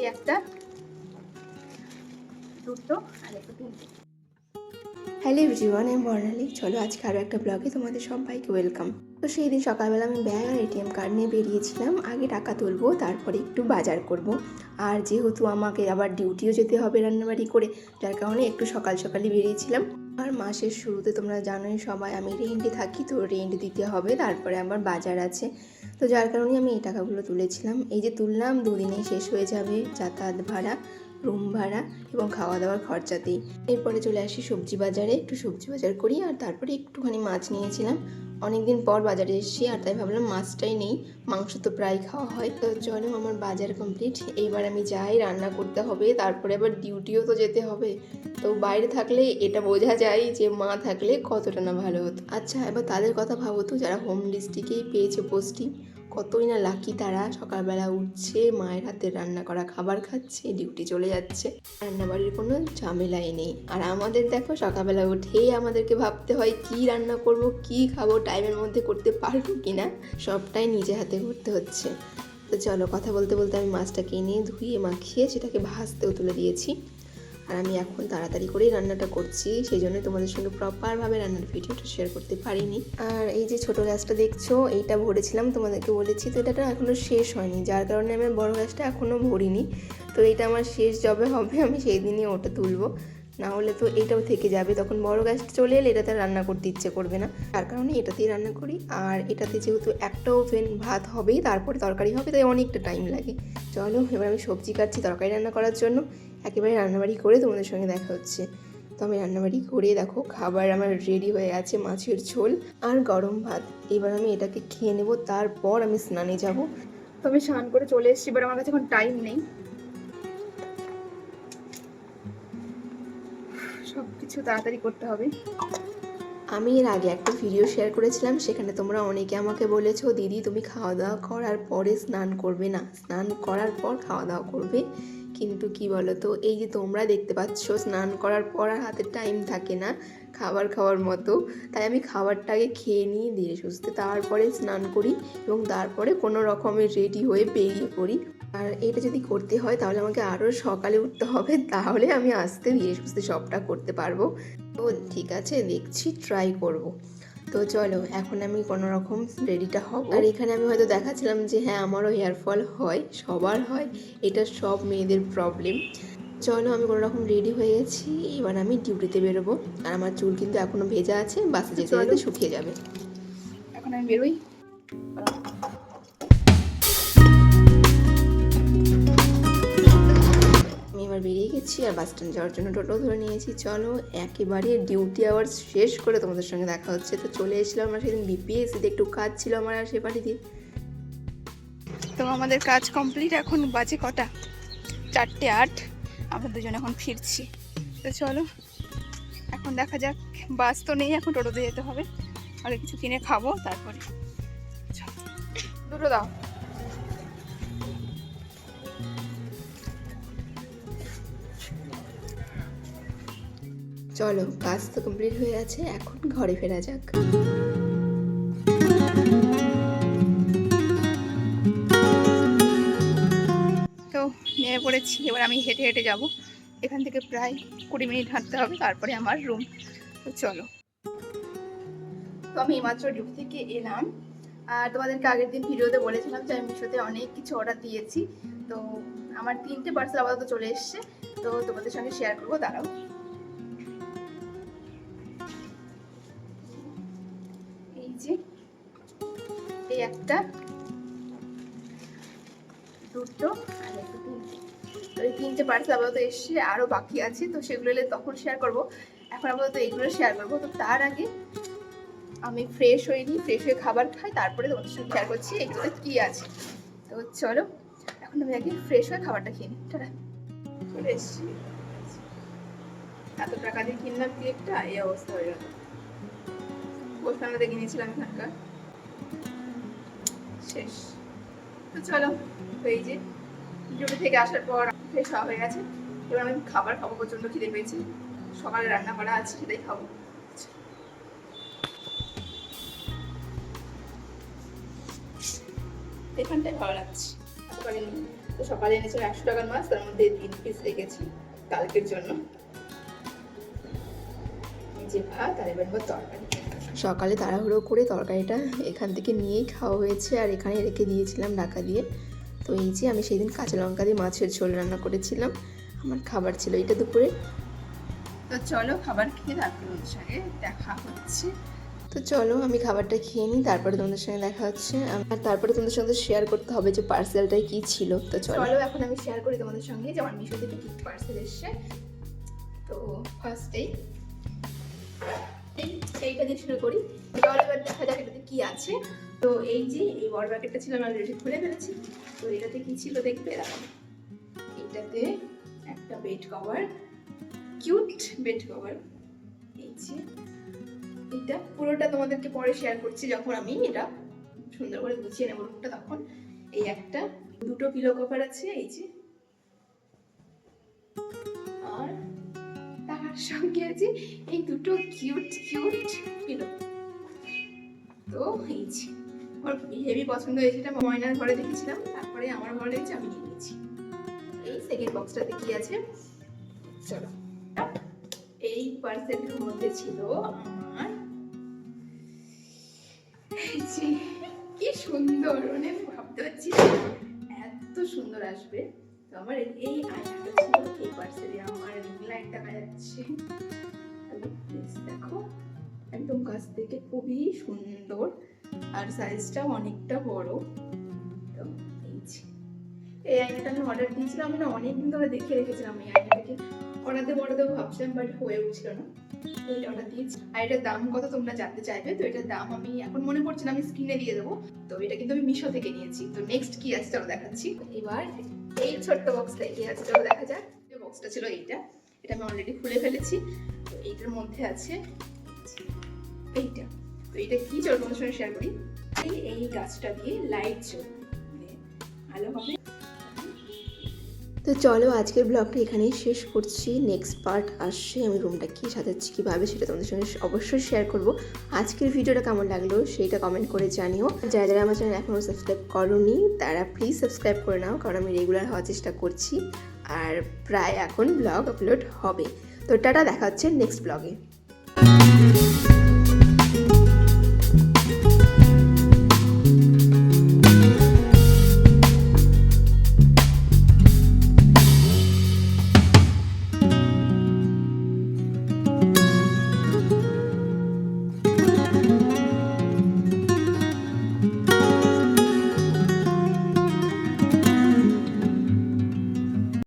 এই একটা, দুটো, আর একটা তিনটে। হ্যালো এভরিওয়ান আমি বর্ণালী চলো আজকে আরও একটা ব্লগে তোমাদের সবাইকে ওয়েলকাম তো সেই দিন সকালবেলা আমি ব্যাগ আর এটিএম কার্ড নিয়ে বেরিয়েছিলাম। আগে টাকা তুলবো, তারপরে একটু বাজার করব। আর যেহেতু আমাকে আবার ডিউটিও যেতে হবে রান্নাবাড়ি করে, যার কারণে একটু সকাল সকালই বেরিয়েছিলাম। আর মাসের শুরুতে তোমরা জানোই সবাই আমি রেন্টে থাকি, তো রেন্ট দিতে হবে। তারপরে আমার বাজার আছে। তো যার কারণে আমি এই টাকাগুলো তুলেছিলাম। এই যে তুললাম, দুদিনেই শেষ হয়ে যাবে যাতায়াত ভাড়া রুম ভাড়া এবং খাওয়া দাওয়ার খরচাতেই। এরপরে চলে আসি সবজি বাজারে। একটু সবজি বাজার করি আর তারপরে একটুখানি মাছ নিয়েছিলাম। অনেকদিন পর বাজারে এসেছি আর তাই ভাবলাম মাছটাই নেই, মাংস তো প্রায় খাওয়া হয়। তো চলো আমার বাজার কমপ্লিট এইবার আমি যাই, রান্না করতে হবে, তারপরে আবার ডিউটিও তো যেতে হবে। তো বাইরে থাকলে এটা বোঝা যায় যে মা থাকলে কতটা না ভালো হতো। আচ্ছা এবার তাদের কথা ভাবো তো, যারা হোম ডিস্ট্রিক্টেই পেয়েছে পোস্টিং কতই না লাকি তারা। সকালবেলা উঠছে, মায়ের হাতে রান্না করা খাবার খাচ্ছে, ডিউটি চলে যাচ্ছে। রান্নাবাড়ির কোনো ঝামেলাই নেই। আর আমাদের দেখো, সকালবেলা উঠেই আমাদেরকে ভাবতে হয়, কি রান্না করব, কি খাব, টাইমের মধ্যে করতে পারব কি না সবটাই নিজে হাতে করতে হচ্ছে। তো চলো, কথা বলতে বলতে আমি মাছটা কিনে ধুয়ে মাখিয়ে সেটাকে ভাজতেও তুলে দিয়েছি। আর আমি এখন তাড়াতাড়ি করেই রান্নাটা করছি, সেই জন্য তোমাদের সঙ্গে প্রপারভাবে রান্নার ভিডিওটা শেয়ার করতে পারিনি। আর এই যে ছোট গ্যাসটা দেখছ, এইটা ভরেছিলাম, তোমাদেরকে বলেছি, তো এটা এখনও শেষ হয়নি, যার কারণে আমি বড় গ্যাসটা এখনও ভরিনি। তো এটা আমার শেষ জবে হবে, আমি সেই দিনই ওটা তুলবো। না হলে তো এটাও থেকে যাবে। তখন বড় গ্যাসটা চলে এলে এটাতে রান্না করতে ইচ্ছে করবে না। তার কারণে এটাতেই রান্না করি। আর এটাতে যেহেতু একটা ওভেন ভাত হবেই, তারপরে তরকারি হবে, তাই অনেকটা টাইম লাগে। চলো, এবার আমি সবজি কাটছি তরকারি রান্না করার জন্য। একেবারে রান্নাবাড়ি করে তোমাদের সঙ্গে দেখা হচ্ছে। তো আমি রান্নাবাড়ি করে দেখো, খাবার আমার রেডি হয়ে আছে মাছের ঝোল আর গরম ভাত। এবার আমি এটাকে খেয়ে নেব, তারপর আমি স্নানে যাব। তো আমি স্নান করে চলে এসেছি, এবার আমার কাছে এখন টাইম নেই। সব কিছু তাড়াতাড়ি করতে হবে। আমি এর আগে একটা ভিডিও শেয়ার করেছিলাম, সেখানে তোমরা অনেকে আমাকে বলেছ, দিদি, তুমি খাওয়া দাওয়া করার পরে স্নান করবে না। স্নান করার পর খাওয়া দাওয়া করবে। কিন্তু কি বলো তো এই যে তোমরা দেখতে পাচ্ছ, স্নান করার পর আর হাতে টাইম থাকে না খাবার খাওয়ার মতো। তাই আমি খাবারটাকে খেয়ে নিয়ে ধীরে সুস্থে তারপরে স্নান করি এবং তারপরে কোনো রকমের রেডি হয়ে বেরিয়ে পড়ি। আর এটা যদি করতে হয় তাহলে আমাকে আরও সকালে উঠতে হবে তাহলে আমি আসতে ধীরে সুস্থে সবটা করতে পারব। তো ঠিক আছে দেখছি ট্রাই করব। তো চলো এখন আমি কোনো রকম রেডিটা হব। আর এখানে আমি হয়তো দেখাচ্ছিলাম যে হ্যাঁ আমারও হেয়ার ফল হয় সবার হয় এটা সব মেয়েদের প্রবলেম চলো আমি কোনো রকম রেডি হয়ে গেছি এবার আমি ডিউটিতে বেরোবো। আর আমার চুল কিন্তু এখনও ভেজা আছে বাসে যেতে যেতে শুকিয়ে যাবে। এখন আমি বেরোই। এবার আর বাস স্ট্যান্ড যাওয়ার জন্য টোটো ধরে নিয়েছি। চলো একেবারে ডিউটি আওয়ার শেষ করে তোমাদের সঙ্গে দেখা হচ্ছে। তো চলে এসেছিলাম আমরা সেদিন বিপিএসসিতে একটু কাজ ছিল আমার আর সে পাঠিয়ে তো আমাদের কাজ কমপ্লিট এখন বাজে কটা? চারটে আট। আমরা দুজন এখন ফিরছি। তো চলো এখন দেখা যাক। বাস তো নেই এখন টোটোতে যেতে হবে। আগে কিছু কিনে খাব তারপরে। চলো। দুটো দাও। চলো, কাজ তো কমপ্লিট হয়ে আছে এখন ঘরে ফেরা যাক। তো নেমে পড়েছি, এবার আমি হেঁটে হেঁটে যাব। এখান থেকে প্রায় কুড়ি মিনিট হাঁটতে হবে, তারপরে আমার রুম তো চলো। তো আমি এইমাত্র ডিউটি থেকে এলাম। আর তোমাদেরকে আগের দিন ভিডিওতে বলেছিলাম যে আমি মিশোতে অনেক কিছু অর্ডার দিয়েছি। তো আমার তিনটে পার্সেল আপাতত চলে এসছে। তো তোমাদের সঙ্গে শেয়ার করব, দাঁড়াও। একটা, দুটো, আর একটা তিনটে। তো এই তিনটে পার্সেল আপাতত এসছে আরও বাকি আছে, তো সেগুলো এলে তখন শেয়ার করব। এখন আপাতত এইগুলো শেয়ার করব। তো তার আগে আমি ফ্রেশ হয়ে নিই ফ্রেশ হয়ে খাবার খাই, তারপরে তোমাদের সঙ্গে শেয়ার করছি, এগুলোতে কী আছে। তো চলো, এখন আমি আগে ফ্রেশ হয়ে খাবারটা খেয়ে নিই। চলে এসছি। এত টাকা দিয়ে কিনলাম কেকটা এই অবস্থা হয়ে গেল। গোসবাংলাতে কিনেছিলাম এখানকার। শেষ তো চলো, তো এই যে ডিউটি থেকে আসার পর ফ্রেশ হওয়া হয়ে গেছে। এবার আমি খাবার খাব প্রচণ্ড খিদে পেয়েছে। সকালে রান্না করা আছে, সেটাই খাব। এখানটাই ভালো লাগছে তো সকালে এনেছিলাম একশো টাকার মাছ, তার মধ্যে তিন পিস রেখেছি কালকের জন্য। যে ভাত, আর এবার তরকারি। সকালে তাড়াহুড়ো করে তরকারিটা এখান থেকে নিয়েই খাওয়া হয়েছে আর এখানে রেখে দিয়েছিলাম ঢাকা দিয়ে। তো এই যে আমি সেদিন কাঁচা লঙ্কা দিয়ে মাছের ঝোল রান্না করেছিলাম। আমার খাবার ছিল এটা দুপুরে। তো চলো খাবার খেয়ে তারপরে ওর সঙ্গে দেখা হচ্ছে। তো চলো আমি খাবারটা খেয়ে নিই তারপরে তোমাদের সঙ্গে দেখা হচ্ছে। আর তারপরে তোমাদের সঙ্গে শেয়ার করতে হবে যে পার্সেলটাই কী ছিল। তো চলো। চলো এখন আমি শেয়ার করি তোমাদের সঙ্গে যে আমার মিশো থেকে কি পার্সেল এসছে। তো ফার্স্টেই এই এইটা দিয়ে শুরু করি। চলো এবার দেখা যাক এটাতে কি আছে। তো এই যে, এই বড় প্যাকেটটা ছিল, আমি অলরেডি খুলে ফেলেছি। তো এটাতে কি ছিল দেখবে এটাতে একটা bed cover cute bed cover এই যে, এটা পুরোটা তোমাদেরকে পরে শেয়ার করছি যখন আমি এটা সুন্দর করে গুছিয়ে নেব রুমটা তখন। এই একটা, দুটো পিলো কভার আছে, এই যে। সঙ্গে আছে এই দুটো কিউট কিউট পিলো তো যে, আমার হেভি পছন্দ হয়েছে, এটা ময়নার ঘরে দেখেছিলাম, তারপরে আমার ঘরে লেগেছে আমি নিয়ে নিয়েছি। এই সেকেন্ড বক্সটাতে কি আছে? চলো। এই পার্সেলটার মধ্যে ছিল আমার কি সুন্দর মানে ভাবতে পারছি এত সুন্দর আসবে। তো আমার এই- এই আয়নাটা যাচ্ছে। দেখো। একদম কাছ থেকে খুবই সুন্দর। আর সাইজটা অনেকটা বড়। এই আয়নাটা আমি অর্ডার দিয়েছিলাম, আমি না অনেকদিন ধরে দেখে রেখেছিলাম এই আয়নাটাকে। অর্ডার বড় দেবো ভাবছিলাম বাট হয়ে উঠছিল না। তো অর্ডার দিয়েছি। আর এটার দাম কত তোমরা জানতে চাইবে? তো এটার দাম আমি এখন মনে পড়ছে না, আমি স্ক্রিনে দিয়ে দেবো। তো এটা কিন্তু আমি মিশো থেকে নিয়েছি। তো নেক্সট কি আছে দেখাচ্ছি। এবার এই ছোট্ট বক্সটা কি আছে দেখা যাক। বক্সটা ছিল এইটা। এটা আমি অলরেডি খুলে ফেলেছি। তো এইটার মধ্যে আছে এইটা। তো এটা কি চলো তোমাদের সঙ্গে শেয়ার করি? এই এই গাছটা দিয়ে লাইট মানে ভালো হবে। তো চলো আজকের ব্লগটা এখানেই শেষ করছি। নেক্সট পার্ট আসছে। আমি রুমটা কী সাজাচ্ছি, কীভাবে সেটা তোমাদের সঙ্গে অবশ্যই শেয়ার করব। আজকের ভিডিওটা কেমন লাগল সেইটা কমেন্ট করে জানিও। যারা যারা আমার চ্যানেল এখনও সাবস্ক্রাইব করোনি, তারা প্লিজ সাবস্ক্রাইব করে নাও, কারণ আমি রেগুলার হওয়ার চেষ্টা করছি। আর প্রায় এখন ব্লগ আপলোড হবে। তো টাটা দেখা হচ্ছে নেক্সট ব্লগে